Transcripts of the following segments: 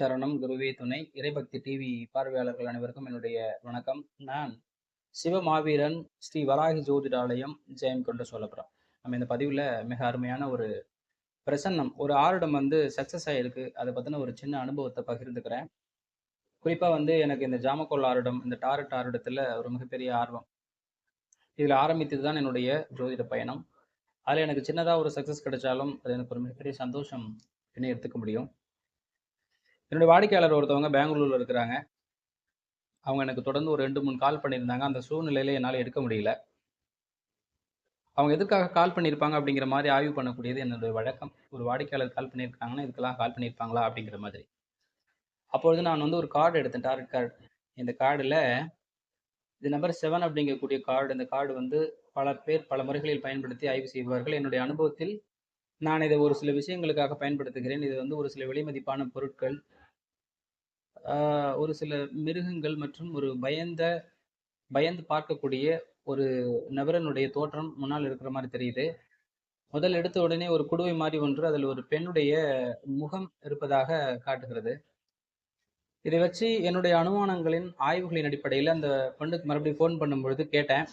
சரணம் குருவே துணை. இறைபக்தி டிவி பார்வையாளர்கள் அனைவருக்கும் என்னுடைய வணக்கம். நான் சிவமாவீரன் ஸ்ரீ வராகி ஜோதிடாலயம் ஜெயம் கொண்ட சோழபுரம் நம்ம இந்த பதிவில் மிக அருமையான ஒரு பிரசன்னம் ஒரு ஆருடம் வந்து சக்ஸஸ் ஆகிருக்கு அதை பற்றின ஒரு சின்ன அனுபவத்தை பகிர்ந்துக்கிறேன். குறிப்பாக வந்து எனக்கு இந்த ஜாமக்கோல் ஆருடம் இந்த டாரட் ஆருடத்தில் ஒரு மிகப்பெரிய ஆர்வம். இதில் ஆரம்பித்தது தான் என்னுடைய ஜோதிட பயணம். அதில் எனக்கு சின்னதாக ஒரு சக்ஸஸ் கிடைச்சாலும் அது எனக்கு ஒரு மிகப்பெரிய சந்தோஷம் என்ன எடுத்துக்க முடியும். என்னுடைய வாடிக்கையாளர் ஒருத்தவங்க பெங்களூர்ல இருக்கிறாங்க. அவங்க எனக்கு தொடர்ந்து ஒரு ரெண்டு மூணு கால் பண்ணியிருந்தாங்க. அந்த சூழ்நிலையில என்னால் எடுக்க முடியல. அவங்க எதுக்காக கால் பண்ணியிருப்பாங்க அப்படிங்கிற மாதிரி ஆய்வு பண்ணக்கூடியது என்னுடைய வழக்கம். ஒரு வாடிக்கையாளர் கால் பண்ணியிருக்காங்கன்னா இதுக்கெல்லாம் கால் பண்ணியிருப்பாங்களா அப்படிங்கிற மாதிரி. அப்பொழுது நான் வந்து ஒரு கார்டு எடுத்தேன். டார்கெட் கார்டு இந்த கார்டில் இது நம்பர் செவன் அப்படிங்கக்கூடிய கார்டு இந்த கார்டு வந்து பல பேர் பல முறைகளில் பயன்படுத்தி ஆய்வு செய்வார்கள் என்னுடைய அனுபவத்தில் நான் இதை ஒரு சில விஷயங்களுக்காக பயன்படுத்துகிறேன். இது வந்து ஒரு சில விலைமதிப்பான பொருட்கள் ஒரு சில மிருகங்கள் மற்றும் ஒரு பயந்த பயந்து பார்க்கக்கூடிய ஒரு நபரனுடைய தோற்றம் முன்னால் இருக்கிற மாதிரி தெரியுது. முதல் எடுத்த உடனே ஒரு குடுவை மாதிரி ஒன்று அதில் ஒரு பெண்ணுடைய முகம் இருப்பதாக காட்டுகிறது. இதை வச்சு என்னுடைய அனுமானங்களின் ஆய்வுகளின் அடிப்படையில் அந்த பெண்ணுக்கு மறுபடியும் ஃபோன் பண்ணும்பொழுது கேட்டேன்.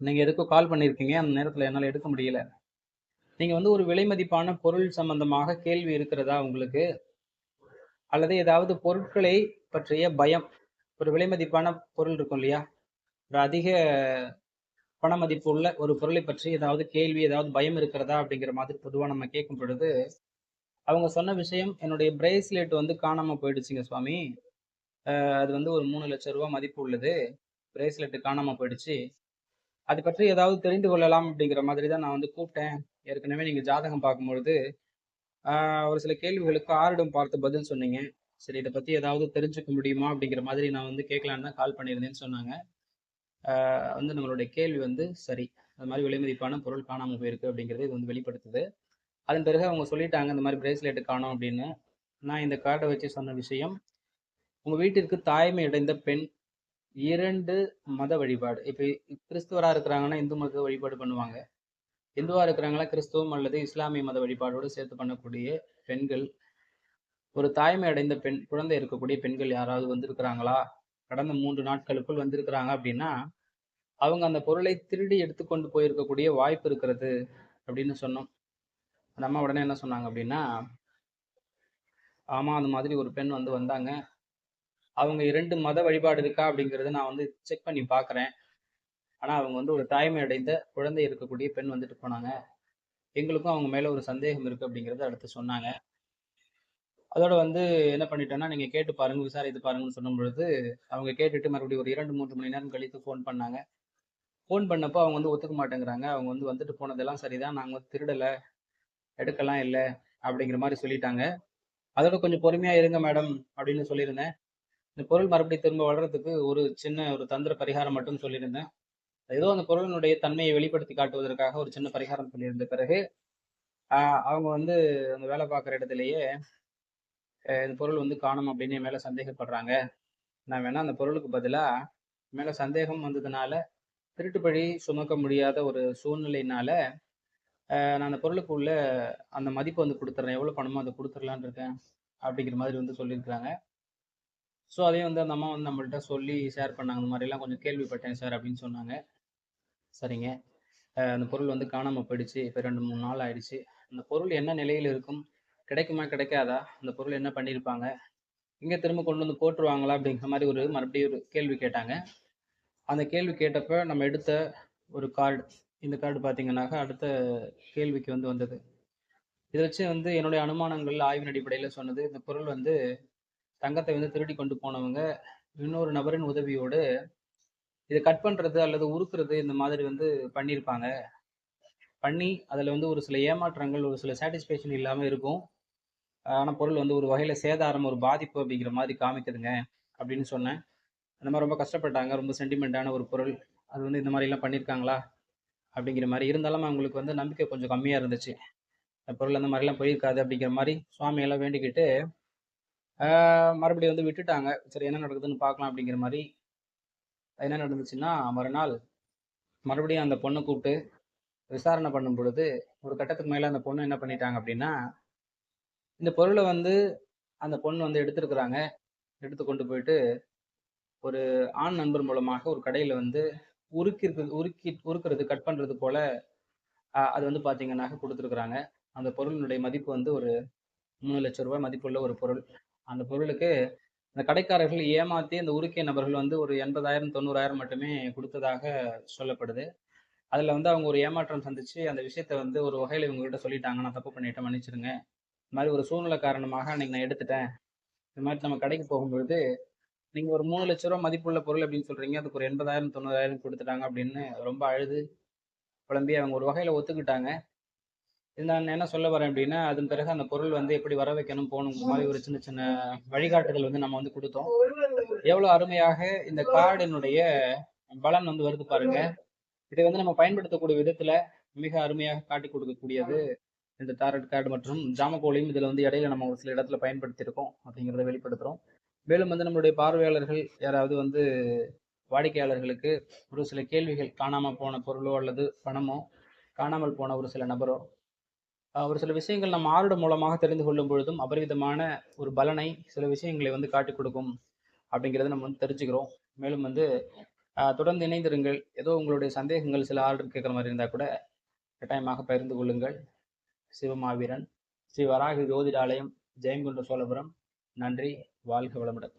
நீங்கள் எதுக்கோ கால் பண்ணியிருக்கீங்க அந்த நேரத்தில் என்னால் எடுக்க முடியல. நீங்கள் வந்து ஒரு விலைமதிப்பான பொருள் சம்பந்தமாக கேள்வி இருக்கிறதா உங்களுக்கு? அல்லது ஏதாவது பொருட்களை பற்றிய பயம் ஒரு விலைமதிப்பான பொருள் இருக்கும் இல்லையா? ஒரு அதிக பண மதிப்பு உள்ள ஒரு பொருளை பற்றி ஏதாவது கேள்வி ஏதாவது பயம் இருக்கிறதா அப்படிங்கிற மாதிரி பொதுவாக நம்ம கேட்கும் பொழுது அவங்க சொன்ன விஷயம் என்னுடைய பிரேஸ்லெட் வந்து காணாமல் போயிடுச்சுங்க சுவாமி. அது வந்து ஒரு மூணு லட்சம் ரூபா மதிப்பு உள்ளது. பிரேஸ்லெட்டு காணாமல் போயிடுச்சு. அது பற்றி ஏதாவது தெரிந்து கொள்ளலாம் அப்படிங்கிற மாதிரி தான் நான் வந்து கூப்பிட்டேன். ஏற்கனவே நீங்கள் ஜாதகம் பார்க்கும்பொழுது ஒரு சில கேள்விகளுக்கு ஆரிடம் பார்த்து பதில் சொன்னீங்க. சரி இதை பற்றி ஏதாவது தெரிஞ்சுக்க முடியுமா அப்படிங்கிற மாதிரி நான் வந்து கேட்கலான்னு தான் கால் பண்ணியிருந்தேன்னு சொன்னாங்க. வந்து நம்மளுடைய கேள்வி வந்து சரி அது மாதிரி விலைமதிப்பான பொருள் காணாமல் போயிருக்கு அப்படிங்கிறது இது வந்து வெளிப்படுத்துது. அதன் பிறகு அவங்க சொல்லிட்டாங்க இந்த மாதிரி பிரேஸ்லெட்டு காணும் அப்படின்னு. நான் இந்த கார்டை வச்சு சொன்ன விஷயம் உங்கள் வீட்டிற்கு தாய்மை அடைந்த பெண் இரண்டு மத வழிபாடு. இப்போ கிறிஸ்துவராக இருக்கிறாங்கன்னா இந்து மத வழிபாடு பண்ணுவாங்க. இந்துவா இருக்கிறாங்களா? கிறிஸ்துவம் அல்லது இஸ்லாமிய மத வழிபாடோடு சேர்த்து பண்ணக்கூடிய பெண்கள். ஒரு தாய்மை அடைந்த பெண் குழந்தை இருக்கக்கூடிய பெண்கள் யாராவது வந்திருக்கிறாங்களா? கடந்த மூன்று நாட்களுக்குள் வந்திருக்கிறாங்க அப்படின்னா அவங்க அந்த பொருளை திருடி எடுத்துக்கொண்டு போயிருக்கக்கூடிய வாய்ப்பு இருக்கிறது அப்படின்னு சொன்னோம். அந்த அம்மா உடனே என்ன சொன்னாங்க அப்படின்னா ஆமா அந்த மாதிரி ஒரு பெண் வந்து வந்தாங்க. அவங்க இரண்டு மத வழிபாடு இருக்கா? அப்படிங்கிறத நான் வந்து செக் பண்ணி பார்க்குறேன். ஆனால் அவங்க வந்து ஒரு தாய்மை அடைந்த குழந்தை இருக்கக்கூடிய பெண் வந்துட்டு போனாங்க. எங்களுக்கும் அவங்க மேலே ஒரு சந்தேகம் இருக்குது அப்படிங்கிறத அடுத்து சொன்னாங்க. அதோட வந்து என்ன பண்ணிட்டேன்னா நீங்கள் கேட்டு பாருங்க விசாரித்து பாருங்கன்னு சொன்னும் பொழுது அவங்க கேட்டுட்டு மறுபடியும் ஒரு இரண்டு மூன்று மணி நேரம் கழித்து ஃபோன் பண்ணாங்க. ஃபோன் பண்ணப்போ அவங்க வந்து ஒத்துக்க மாட்டேங்கிறாங்க. அவங்க வந்து வந்துட்டு போனதெல்லாம் சரிதான் நாங்கள் வந்து திருடலை எடுக்கலாம் இல்லை அப்படிங்கிற மாதிரி சொல்லிட்டாங்க. அதோட கொஞ்சம் பொறுமையாக இருங்க மேடம் அப்படின்னு சொல்லியிருந்தேன். இந்த பொருள் மறுபடியும் திரும்ப வளர்றதுக்கு ஒரு சின்ன ஒரு தந்திர பரிகாரம் மட்டும் சொல்லியிருந்தேன். ஏதோ அந்த பொருளினுடைய தன்மையை வெளிப்படுத்தி காட்டுவதற்காக ஒரு சின்ன பரிகாரம் சொல்லியிருந்த பிறகு அவங்க வந்து அந்த வேலை பார்க்குற இடத்துலயே இந்த பொருள் வந்து காணும் அப்படின்னு மேலே சந்தேகப்படுறாங்க. நான் வேணா அந்த பொருளுக்கு பதிலாக மேலே சந்தேகம் வந்ததுனால திருட்டுப்பழி சுமக்க முடியாத ஒரு சூழ்நிலையினால நான் அந்த பொருளுக்கு உள்ள அந்த மதிப்பு வந்து கொடுத்துட்றேன் எவ்வளோ பணமோ அதை கொடுத்துடலான் இருக்கேன் அப்படிங்கிற மாதிரி வந்து சொல்லியிருக்கிறாங்க. ஸோ அதையும் வந்து அந்த அம்மா வந்து நம்மள்கிட்ட சொல்லி ஷேர் பண்ணாங்க இந்த மாதிரிலாம் கொஞ்சம் கேள்விப்பட்டேன் சார் அப்படின்னு சொன்னாங்க. சரிங்க. அந்த பொருள் வந்து காணாமல் போயிடுச்சு. இப்போ ரெண்டு மூணு நாள் ஆயிடுச்சு. அந்த பொருள் என்ன நிலையில் இருக்கும்? கிடைக்குமா கிடைக்காதா? அந்த பொருள் என்ன பண்ணியிருப்பாங்க? இங்கே திரும்ப கொண்டு வந்து போட்டுருவாங்களா? அப்படிங்கிற மாதிரி ஒரு மறுபடியும் ஒரு கேள்வி கேட்டாங்க. அந்த கேள்வி கேட்டப்ப நம்ம எடுத்த ஒரு கார்டு இந்த கார்டு பார்த்தீங்கன்னாக்கா அடுத்த கேள்விக்கு வந்து வந்தது. இதை வச்சு வந்து என்னுடைய அனுமானங்கள் ஆய்வின் அடிப்படையில் சொன்னது. இந்த பொருள் வந்து தங்கத்தை வந்து திருடி கொண்டு போனவங்க இன்னொரு நபரின் உதவியோடு இதை கட் பண்ணுறது அல்லது உருக்குறது இந்த மாதிரி வந்து பண்ணியிருப்பாங்க பண்ணி அதில் வந்து ஒரு சில ஏமாற்றங்கள் ஒரு சில சாட்டிஸ்ஃபேக்ஷன் இல்லாமல் இருக்கும். ஆனால் பொருள் வந்து ஒரு வகையில் சேதாரம் ஒரு பாதிப்பு அப்படிங்கிற மாதிரி காமிக்குதுங்க அப்படின்னு சொன்னேன். அந்த மாதிரி ரொம்ப கஷ்டப்பட்டாங்க. ரொம்ப சென்டிமெண்ட்டான ஒரு பொருள். அது வந்து இந்த மாதிரிலாம் பண்ணியிருக்காங்களா அப்படிங்கிற மாதிரி. இருந்தாலும் அவங்களுக்கு வந்து நம்பிக்கை கொஞ்சம் கம்மியாக இருந்துச்சு. அந்த பொருள் அந்த மாதிரிலாம் போயிருக்காது அப்படிங்கிற மாதிரி சுவாமியெல்லாம் வேண்டிக்கிட்டு மறுபடியும் வந்து விட்டுட்டாங்க. சரி என்ன நடக்குதுன்னு பார்க்கலாம் அப்படிங்கிற மாதிரி என்ன நடந்துச்சுன்னா மறுநாள் மறுபடியும் அந்த பொண்ணை கூப்பிட்டு விசாரணை பண்ணும் பொழுது ஒரு கட்டத்துக்கு மேலே அந்த பொண்ணு என்ன பண்ணிட்டாங்க அப்படின்னா இந்த பொருளை வந்து அந்த பொண்ணு வந்து எடுத்துருக்குறாங்க. எடுத்து கொண்டு போயிட்டு ஒரு ஆண் நண்பர் மூலமாக ஒரு கடையில் வந்து உருக்கி உருக்கி உருக்கிறது கட் பண்ணுறது போல அது வந்து பார்த்தீங்கன்னாக்க கொடுத்துருக்குறாங்க. அந்த பொருளினுடைய மதிப்பு வந்து ஒரு மூணு லட்சம் ரூபாய் மதிப்புள்ள ஒரு பொருள். அந்த பொருளுக்கு அந்த கடைக்காரர்கள் ஏமாத்தி அந்த உருக்கிய நபர்கள் வந்து ஒரு எண்பதாயிரம் தொண்ணூறாயிரம் மட்டுமே கொடுத்ததாக சொல்லப்படுது. அதில் வந்து அவங்க ஒரு ஏமாற்றம் சந்திச்சு அந்த விஷயத்த வந்து ஒரு வகையில் இவங்ககிட்ட சொல்லிட்டாங்க. நான் தப்பு பண்ணிட்டேன் மன்னிச்சிடுங்க. இந்த மாதிரி ஒரு சூழ்நிலை காரணமாக அன்னைக்கு நான் எடுத்துட்டேன். இந்த மாதிரி நம்ம கடைக்கு போகும்பொழுது நீங்கள் ஒரு மூணு லட்ச ரூபா மதிப்புள்ள பொருள் அப்படின்னு சொல்கிறீங்க அதுக்கு ஒரு எண்பதாயிரம் தொண்ணூறாயிரம் கொடுத்துட்டாங்க அப்படின்னு ரொம்ப அழுது புலம்பி அவங்க ஒரு வகையில் ஒத்துக்கிட்டாங்க. நான் என்ன சொல்ல வரேன் அப்படின்னா அதன் பிறகு அந்த பொருள் வந்து எப்படி வர வைக்கணும் போகணும் மாதிரி ஒரு சின்ன சின்ன வழிகாட்டுதல் வந்து நம்ம வந்து கொடுத்தோம். எவ்வளோ அருமையாக இந்த கார்டினுடைய பலன் வந்து வருது பாருங்க. இதை வந்து நம்ம பயன்படுத்தக்கூடிய விதத்துல மிக அருமையாக காட்டி கொடுக்கக்கூடியது இந்த டாரட் கார்டு மற்றும் ஜாமக்கோலையும் இதில் வந்து இடையில நம்ம ஒரு சில இடத்துல பயன்படுத்தியிருக்கோம் அப்படிங்கிறத வெளிப்படுத்துகிறோம் மேலும் வந்து நம்மளுடைய பார்வையாளர்கள் யாராவது வந்து வாடிக்கையாளர்களுக்கு ஒரு சில கேள்விகள் காணாமல் போன பொருளோ அல்லது பணமோ காணாமல் போன ஒரு சில நபரோ ஒரு சில விஷயங்கள் நம்ம ஆரோட மூலமாக தெரிந்து கொள்ளும் பொழுதும் அபரிவிதமான ஒரு பலனை சில விஷயங்களை வந்து காட்டி கொடுக்கும் அப்படிங்கிறத நம்ம வந்து தெரிஞ்சுக்கிறோம். மேலும் வந்து தொடர்ந்து இணைந்திருங்கள். ஏதோ உங்களுடைய சந்தேகங்கள் சில ஆர்டர் கேட்குற மாதிரி இருந்தால் கூட கட்டாயமாக பகிர்ந்து கொள்ளுங்கள். சிவமாவீரன் ஸ்ரீ வராக ஜோதிடாலயம் ஜெயங்கொண்ட சோழபுரம். நன்றி. வாழ்க வளமுடன்.